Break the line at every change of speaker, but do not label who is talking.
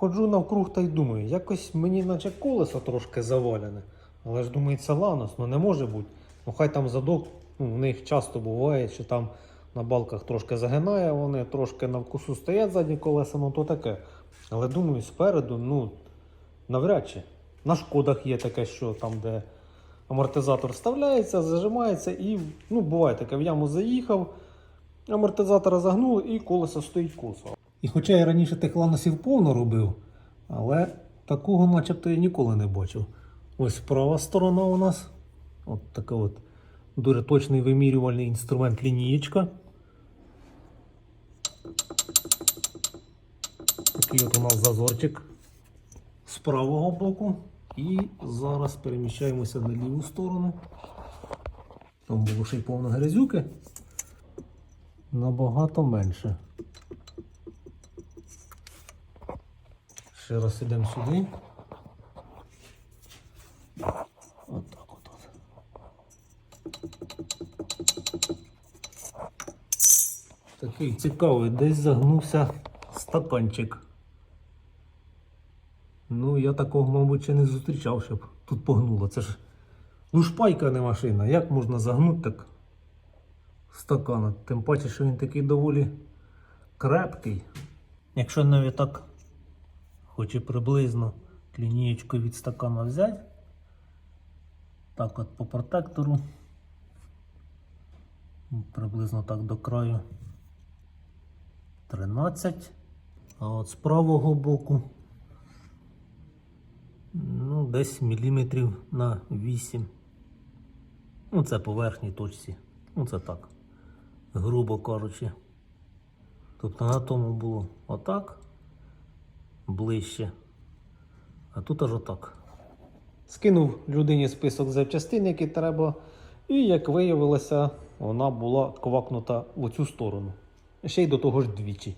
Ходжу навкруг та й думаю, якось мені наче колесо трошки завалене. Але ж думаю, це ланос, ну не може бути. Ну хай там задок, ну, в них часто буває, що там на балках трошки загинає, вони трошки навкусу стоять задні колеса, ну то таке. Але думаю, спереду, ну, навряд чи. На шкодах є таке, що там, де амортизатор вставляється, зажимається і ну, буває таке, в яму заїхав, амортизатора загнули і колесо стоїть косо. І хоча я раніше тих ланосів повно робив, але такого начебто я ніколи не бачив. Ось права сторона у нас. От така от дуже точний вимірювальний інструмент лінієчка. Такий от у нас зазорчик з правого боку. І зараз переміщаємося на ліву сторону. Там було ще й повно грязюки. Набагато менше. Ще раз ідемо сюди. От, от. Такий цікавий, десь загнувся стаканчик. Ну, я такого, мабуть, ще не зустрічав, щоб тут погнуло. Це ж ну шпайка не машина. Як можна загнути так стакан? Тим паче, що він такий доволі крепкий. Якщо навіть так, хоч приблизно лінієчку від стакана взяти, так от по протектору, приблизно так до краю 13, а от з правого боку Ну, десь міліметрів на 8. Ну, це по верхній точці. Ну, це так. Грубо кажучи. Тобто на тому було отак, ближче. А тут аж отак. Скинув людині список запчастин, які треба. І як виявилося, вона була квакнута в оцю сторону. Ще й до того ж двічі.